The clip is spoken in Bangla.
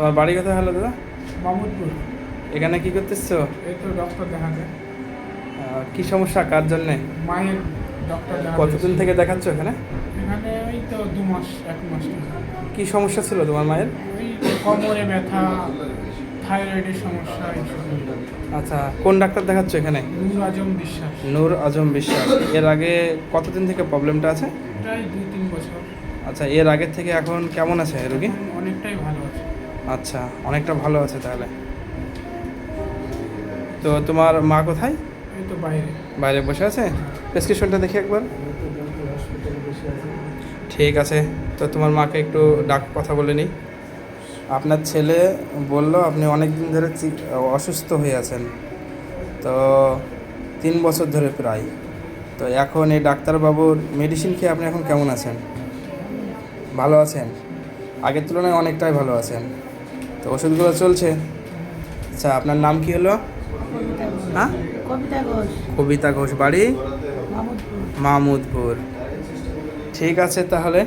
তোমার বাড়ি কোথায় হলো দাদা? মামুদপুর। এখানে কি করতেছো? এই তো ডক্টর দেখাতে। কি সমস্যা? কার জন্যে? মায়ের ডক্টর কতদিন থেকে দেখাচ্ছ এখানে? এখানে ওই তো দু মাস এক মাস কি সমস্যা ছিল তোমার মায়ের? ওই কোমরে ব্যথা থাইরয়েডের সমস্যা আচ্ছা কোন ডাক্তার দেখাচ্ছ এখানে? নূর আজম বিশ্বাস। নূর আজম বিশ্বাস। এর আগে কতদিন থেকে প্রবলেমটা আছে? প্রায় দুই তিন বছর। আচ্ছা এর আগে থেকে এখন কেমন আছে রোগী? অনেকটাই ভালো আছে। আচ্ছা অনেকটা ভালো আছে তাহলে। তো তোমার মা কোথায়? তো বাইরে। বাইরে বসে আছে? প্রেসক্রিপশনটা দেখি একবার। ঠিক আছে তো তোমার মাকে একটু ডাক কথা বলে নিই। আপনার ছেলে বলল আপনি অনেক দিন ধরে অসুস্থ হয়ে আছেন। তো তিন বছর ধরে প্রায়। তো এখন এই ডাক্তারবাবুর মেডিসিন খেয়ে আপনি এখন কেমন আছেন? ভালো আছেন? আগের তুলনায় অনেকটাই ভালো আছেন। তো ওষুধগুলো চলছে। আচ্ছা আপনার নাম কি হলো? হ্যাঁ? কবিতা ঘোষ। বাড়ি? মাহমুদপুর ঠিক আছে তাহলে।